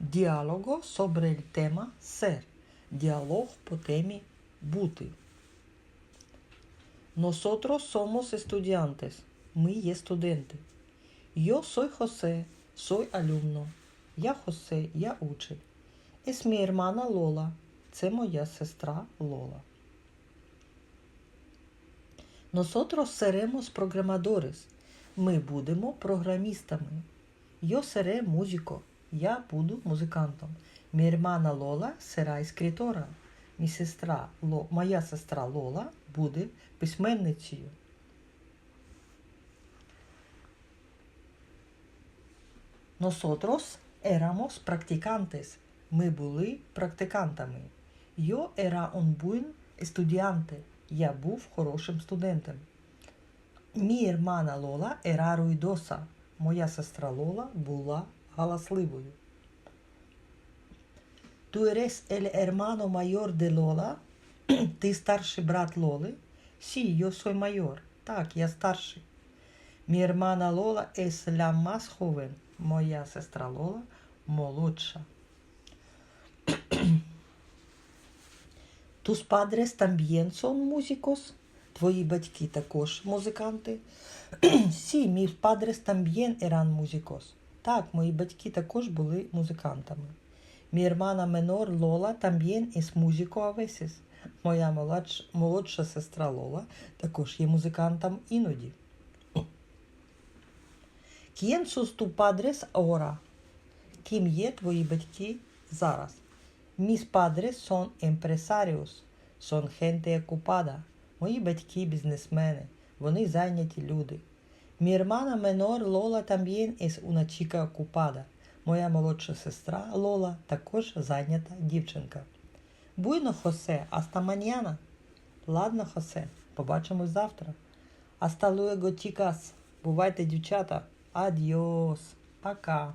Діалого sobre el tema ser. Діалог по темі бути. Nosotros somos estudiantes. Ми є студенти. Yo soy José, soy alumno. Я Хосе, я учень. Es mi hermana Lola. Це моя сестра Лола. Nosotros seremos programadores. Ми будемо програмістами. Yo seré músico. Я буду музикантом. Mi hermana Lola será escritora. Мі сестра, Ло, моя сестра Лола буде письменницею. Nosotros éramos practicantes. Ми були практикантами. Yo era un buen estudiante. Я був хорошим студентом. Mi hermana Lola era ruidosa. Моя сестра Лола була галасливою. Tú eres el hermano mayor de Lola? Ти старший брат Лоли? Sí, yo soy mayor. Так, я старший. Mi hermana Lola es la más joven. Моя сестра Лола молодша. Tus padres también son músicos? Твої батьки також музиканти? Sí, mis padres también eran músicos. Так, мої батьки також були музикантами. Mi hermana menor Lola también es músico a. Моя молодша, молодша сестра Лола також є музикантом іноді. ¿Quién sus tus padres? Ким є твої батьки зараз? Mis padres son empresarios. Son gente ocupada. Мої батьки бізнесмени. Вони зайняті люди. Mi hermana menor Lola también es una chica ocupada. Моя молодша сестра Лола також зайнята дівчинка. Буйно, Хосе, аста маньяна. Ладно, Хосе, побачимось завтра. Аста луего chicas. Бувайте, дівчата. Адіос. Пока.